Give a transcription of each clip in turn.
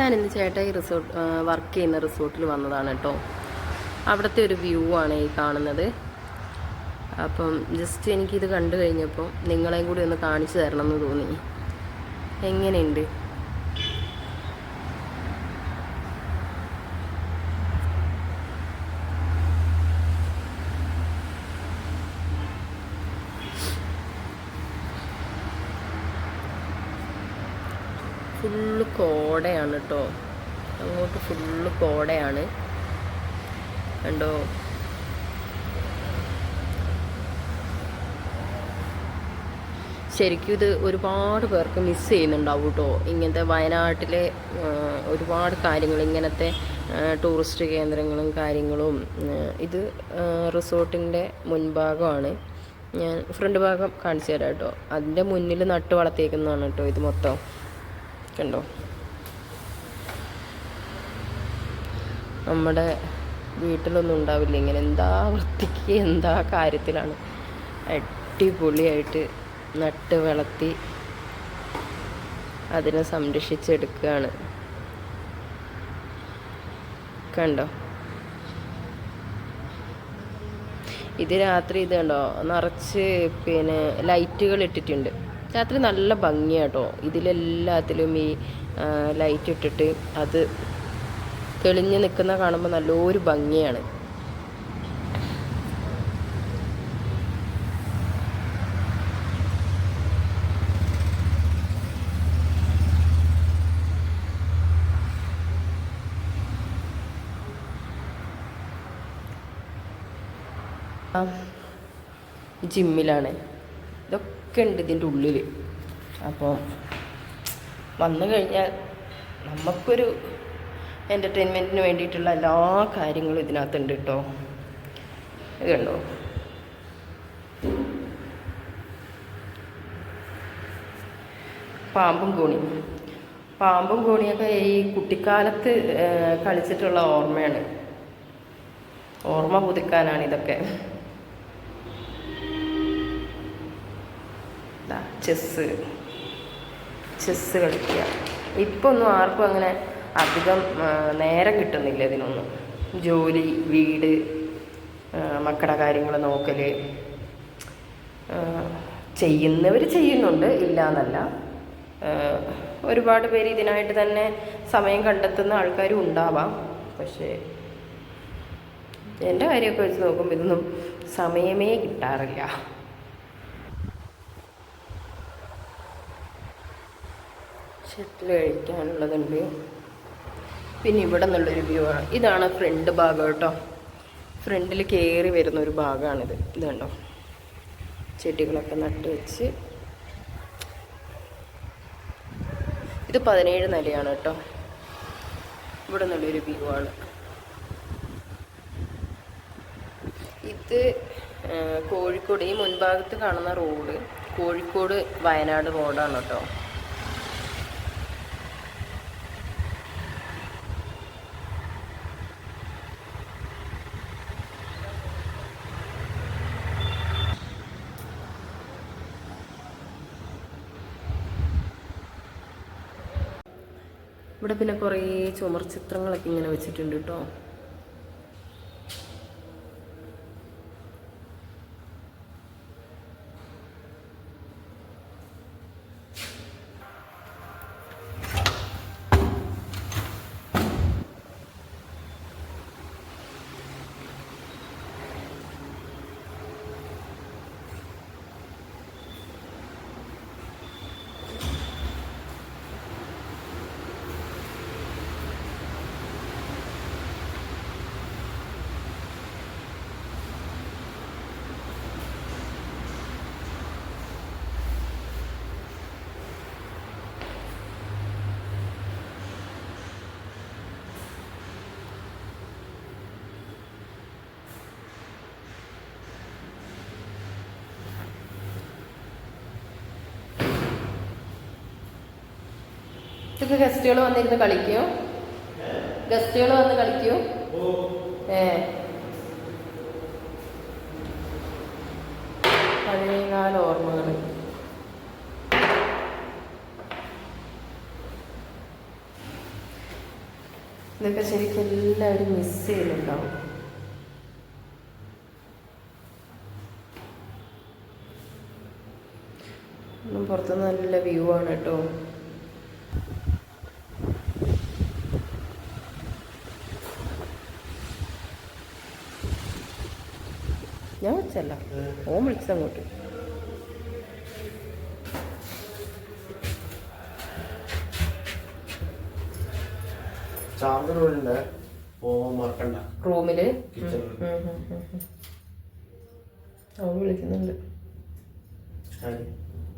ഞാൻ ഇന്ന് ചേട്ടാ ഈ റിസോർട്ട് വർക്ക് ചെയ്യുന്ന റിസോർട്ടിൽ വന്നതാണ് കേട്ടോ അവിടുത്തെ ഒരു വ്യൂ ആണ് ഈ കാണുന്നത്. അപ്പം ജസ്റ്റ് എനിക്കിത് കണ്ടു കഴിഞ്ഞപ്പോൾ നിങ്ങളെയും കൂടി ഒന്ന് കാണിച്ചു തരണം എന്ന് തോന്നി. എങ്ങനെയുണ്ട്? ഫുള്ള് കോടയാണ് കേട്ടോ അങ്ങോട്ട് ഫുള്ള് കോടയാണ്. കണ്ടോ? ശരിക്കും ഇത് ഒരുപാട് പേർക്ക് മിസ് ചെയ്യുന്നുണ്ടാവും കേട്ടോ ഇങ്ങനത്തെ വയനാട്ടിലെ ഒരുപാട് കാര്യങ്ങൾ ഇങ്ങനത്തെ ടൂറിസ്റ്റ് കേന്ദ്രങ്ങളും കാര്യങ്ങളും ഇത് റിസോർട്ടിന്റെ മുൻഭാഗമാണ്. ഞാൻ ഫ്രണ്ട് ഭാഗം കാണിച്ചു തരാം കേട്ടോ അതിന്റെ മുന്നിൽ നട്ട് വളർത്തിയേക്കുന്നതാണ് കേട്ടോ ഇത് മൊത്തം. കണ്ടോ നമ്മുടെ വീട്ടിലൊന്നും ഉണ്ടാവില്ല. ഇങ്ങനെ എന്താ വൃത്തിക്ക് എന്താ കാര്യത്തിലാണ്. അടിപൊളിയായിട്ട് നട്ട് വളർത്തി അതിനെ സംരക്ഷിച്ചെടുക്കുകയാണ്. കണ്ടോ? ഇത് രാത്രി ഇത് കണ്ടോ? നിറച്ച് പിന്നെ ലൈറ്റുകൾ ഇട്ടിട്ടുണ്ട്. രാത്രി നല്ല ഭംഗിയാട്ടോ. ഇതിലെല്ലാത്തിലും ഈ ലൈറ്റ് ഇട്ടിട്ട് അത് തെളിഞ്ഞ് നിൽക്കുന്ന കാണുമ്പോൾ നല്ലൊരു ഭംഗിയാണ്. ജിമ്മിലാണ് ഇതൊക്കെ ഉണ്ട് ഇതിന്റെ ഉള്ളിൽ. അപ്പോൾ വന്നു കഴിഞ്ഞാൽ നമുക്കൊരു എന്റർടൈൻമെന്റിന് വേണ്ടിയിട്ടുള്ള എല്ലാ കാര്യങ്ങളും ഇതിനകത്തുണ്ട് കേട്ടോ. ഇത് കണ്ടോ? പാമ്പും കോണി പാമ്പും കോണിയൊക്കെ ഈ കുട്ടിക്കാലത്ത് കളിച്ചിട്ടുള്ള ഓർമ്മയാണ്. ഓർമ്മ പുതുക്കാനാണ് ഇതൊക്കെ. ചെസ്സ് ചെസ്സ് കളിക്കുക. ഇപ്പോൾ ഒന്നും ആർക്കും അങ്ങനെ അധികം നേരം കിട്ടുന്നില്ല ഇതിനൊന്നും. ജോലി വീട് മക്കളുടെ കാര്യങ്ങൾ നോക്കൽ ചെയ്യുന്നവർ ചെയ്യുന്നുണ്ട് ഇല്ല എന്നല്ല ഒരുപാട് പേര് ഇതിനായിട്ട് തന്നെ സമയം കണ്ടെത്തുന്ന ആൾക്കാരും ഉണ്ടാവാം. പക്ഷേ എന്റെ കാര്യമൊക്കെ വെച്ച് നോക്കുമ്പോൾ ഇതൊന്നും സമയമേ കിട്ടാറില്ല. ഷട്ടിൽ കഴിക്കാനുള്ളതുണ്ട്. പിന്നെ ഇവിടെ നിന്നുള്ളൊരു വ്യൂ ആണ്. ഇതാണ് ഫ്രണ്ട് ഭാഗം കേട്ടോ. ഫ്രണ്ടിൽ കയറി വരുന്ന ഒരു ഭാഗമാണിത് ഇതുണ്ടോ ചെടികളൊക്കെ നട്ട് വെച്ച്. ഇത് പതിനേഴ് നിലയാണ് കേട്ടോ. ഇവിടെ നിന്നുള്ളൊരു വ്യൂ ആണ്. ഇത് കോഴിക്കോട് ഈ മുൻഭാഗത്ത് കാണുന്ന റോഡ് കോഴിക്കോട് വയനാട് റോഡാണ് കേട്ടോ ഇവിടെ പിന്നെ കുറേ ചുമർ ചിത്രങ്ങളൊക്കെ ഇങ്ങനെ വെച്ചിട്ടുണ്ട് കേട്ടോ ഇതൊക്കെ ഗസ്റ്റുകൾ വന്നിരുന്ന് കളിക്കോ. ഗസ്റ്റുകൾ വന്ന് കളിക്കോ. ഏ. പഴയകാല ഓർമ്മകൾ ഇതൊക്കെ ശരിക്കും എല്ലാവരും മിസ് ചെയ്യുന്നുണ്ടാവും. പുറത്തുനിന്ന് നല്ല വ്യൂ ആണ് കേട്ടോ. വെച്ചല്ല ഓൻ വിളിച്ചങ്ങോട്ട് ചാർജർ ഉണ്ട് ഓ മറക്കണ്ട. റൂമിൽ. അവൻ വിളിക്കുന്നുണ്ട്?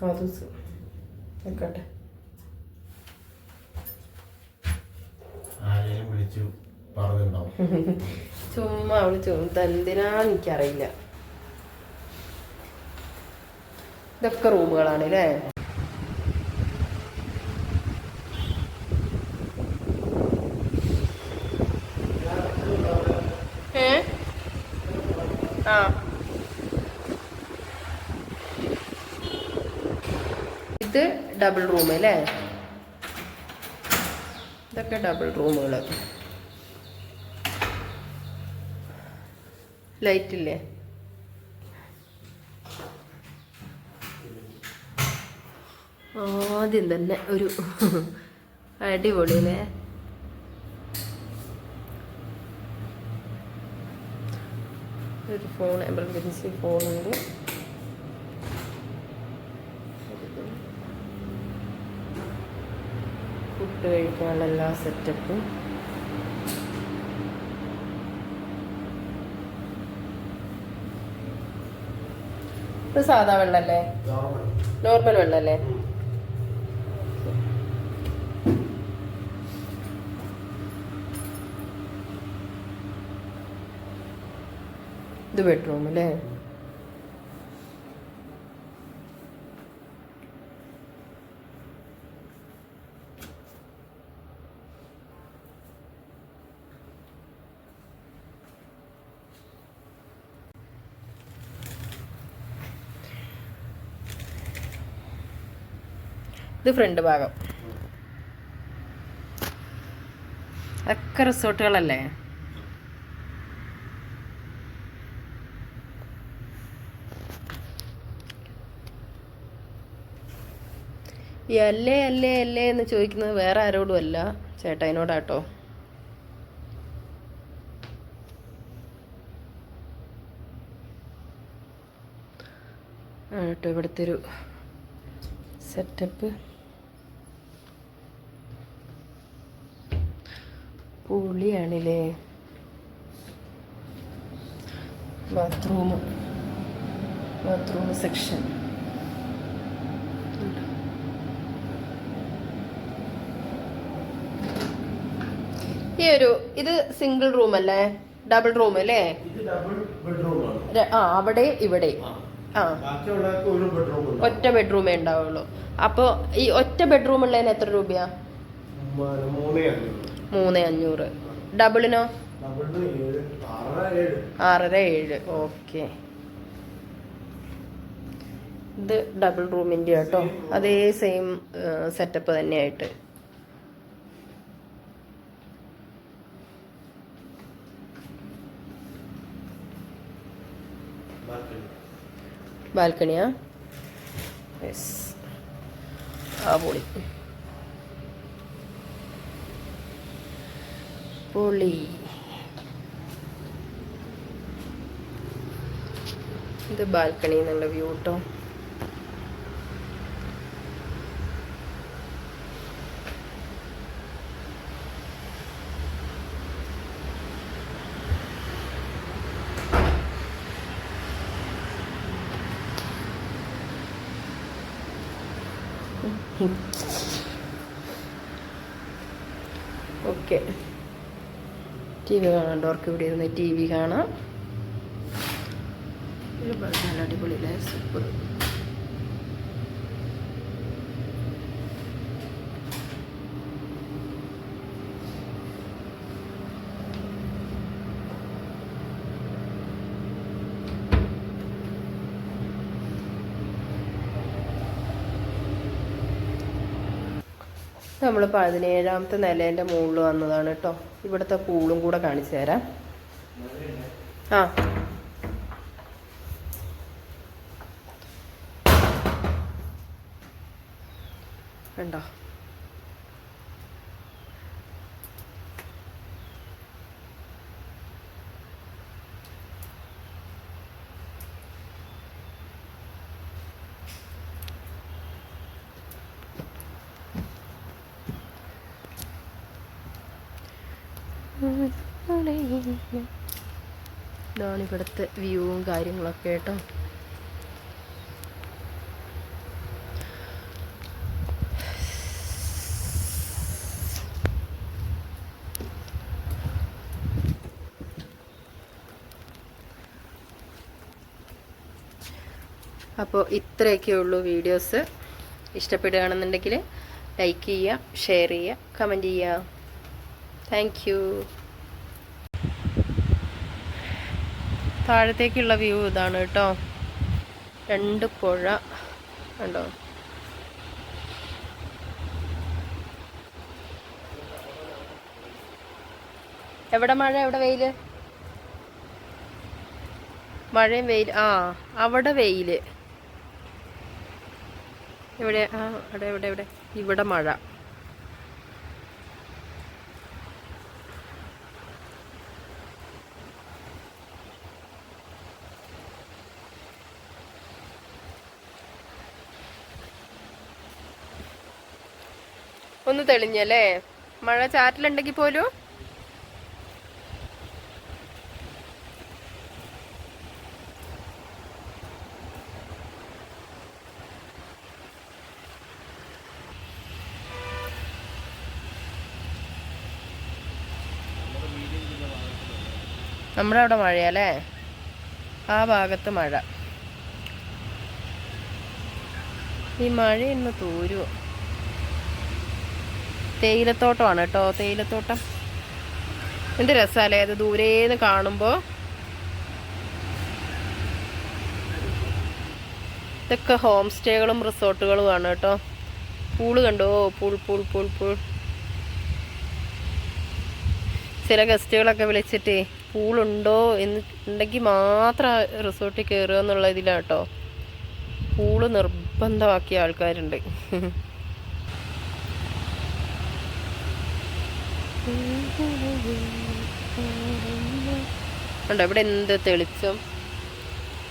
കാതൂസ് നിൽക്കട്ടെ ചുമ്മാ അവൾ ചുമ എന്തിനാ എനിക്കറിയില്ല. ഇതൊക്കെ റൂമുകളാണ് അല്ലേ ആ. ഇത് ഡബിൾ റൂം അല്ലേ ഇതൊക്കെ ഡബിൾ റൂമുകൾ ലൈറ്റ് ഇല്ലേ ആദ്യം തന്നെ ഒരു അടിപൊളി അല്ലേ ഒരു ഫോൺ എമർജൻസി ഫോണുണ്ട് ഫുഡ് കഴിക്കാനുള്ള എല്ലാ സെറ്റപ്പും ഇത് സാധാ വെള്ളല്ലേ? നോർമൽ നോർമൽ ഇത് ബെഡ്റൂം അല്ലേ? ഇത് ഫ്രണ്ട് ഭാഗം. അതൊക്കെ റിസോർട്ടുകളല്ലേ? ഈ അല്ലേ അല്ലേ അല്ലേ എന്ന് ചോദിക്കുന്നത് വേറെ ആരോടും അല്ല. ചേട്ടായിനോടാട്ടോ. ആട്ടോ ഇവിടുത്തെ ഒരു സെറ്റപ്പ് പൊളിയാണില്ലേ? ബാത്റൂം ബാത്റൂം സെക്ഷൻ ഈ ഒരു ഇത് സിംഗിൾ റൂം അല്ലേ? ഡബിൾ റൂം അല്ലേ? ആ അവിടെ ഇവിടെ. ആ. ഒറ്റ ബെഡ്റൂമേ ഉണ്ടാവുള്ളൂ. അപ്പോൾ ഈ ഒറ്റ ബെഡ്റൂം ഉള്ളതിന് എത്ര രൂപയാ? മൂന്നേ അഞ്ഞൂറ്. ഡബിളിനോ ആറര ഏഴ്. ഓക്കെ. ഇത് ഡബിൾ റൂമിന്റെ കേട്ടോ അതേ സെയിം സെറ്റപ്പ് തന്നെയായിട്ട്. ബാൽക്കണിയാ? യെസ് ആ പൊളി. പൊളി. ഇത് ബാൽക്കണി എന്നുള്ള വ്യൂ കേട്ടോ ഓക്കെ. ടി വി കാണണ്ടവർക്ക് ഇവിടെ ഇരുന്ന് ടി വി കാണാം. ഒരു നല്ല അടിപൊളിയില്ലേ സൂപ്പർ. നമ്മൾ പതിനേഴാമത്തെ നിലേന്റെ മുകളിൽ വന്നതാണ് കേട്ടോ. ഇവിടുത്തെ പൂളും കൂടെ കാണിച്ചു തരാം. ആ. കണ്ടോ? ഇതാണ് ഇവിടുത്തെ വ്യൂവും കാര്യങ്ങളൊക്കെ കേട്ടോ. അപ്പോൾ ഇത്രയൊക്കെ ഉള്ളൂ വീഡിയോസ്. ഇഷ്ടപ്പെടുകയാണെന്നുണ്ടെങ്കിൽ ലൈക്ക് ചെയ്യുക ഷെയർ ചെയ്യുക കമന്റ് ചെയ്യുക. താങ്ക് താഴത്തേക്കുള്ള വ്യൂ ഇതാണ് കേട്ടോ. രണ്ട് പുഴ. കണ്ടോ? എവിടെ മഴ? എവിടെ വെയിൽ? മഴയും വെയിൽ ആ അവിടെ വെയിൽ. എവിടെ ആ അവിടെ എവിടെ എവിടെ ഇവിടെ മഴ. ഒന്ന് തെളിഞ്ഞല്ലേ? മഴ ചാറ്റിലുണ്ടെങ്കിൽ പോലും. നമ്മുടെ അവിടെ മഴയല്ലേ? ആ ഭാഗത്ത് മഴ. ഈ മഴ ഇന്ന് തോരുമോ തേയിലത്തോട്ടമാണ് കേട്ടോ. തേയിലത്തോട്ടം. എന്ത് രസാലേ അത് ദൂരേന്ന് കാണുമ്പോൾ ഇതൊക്കെ ഹോം സ്റ്റേകളും റിസോർട്ടുകളുമാണ് കേട്ടോ. പൂൾ കണ്ടോ? Pool pool pool pool. ചില ഗസ്റ്റുകളൊക്കെ വിളിച്ചിട്ടേ പൂളുണ്ടോ എന്ന് ഉണ്ടെങ്കിൽ മാത്രം റിസോർട്ടിൽ കയറുക എന്നുള്ള ഇതിലാണ് കേട്ടോ. പൂൾ നിർബന്ധമാക്കിയ ആൾക്കാരുണ്ട്. ഉണ്ടോ ഇവിടെ എന്ത് തെളിച്ചം?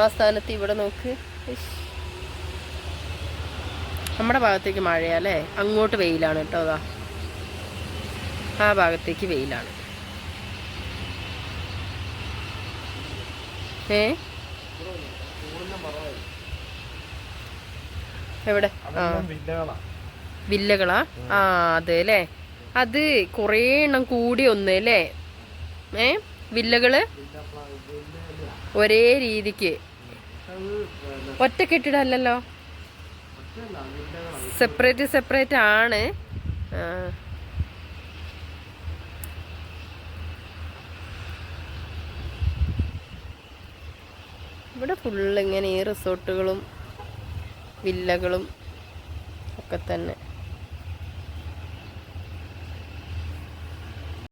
ആ സ്ഥാനത്ത് ഇവിടെ നോക്ക്. നമ്മുടെ ഭാഗത്തേക്ക് മഴയല്ലേ അങ്ങോട്ട് വെയിലാണ് കേട്ടോ അതാ ആ ഭാഗത്തേക്ക് വെയിലാണ്. ഏ? എവിടെ? വില്ലകളാ? ആ അതെ അല്ലേ? അത് കുറേ എണ്ണം കൂടി ഒന്ന് അല്ലേ? ഏ? വില്ലകൾ? ഒരേ രീതിക്ക്. ഒറ്റ കെട്ടിടമല്ലല്ലോ സെപ്പറേറ്റ് സെപ്പറേറ്റ് ആണ്. ഇവിടെ ഫുള്ള് ഇങ്ങനെ ഈ റിസോർട്ടുകളും വില്ലകളും ഒക്കെ തന്നെ.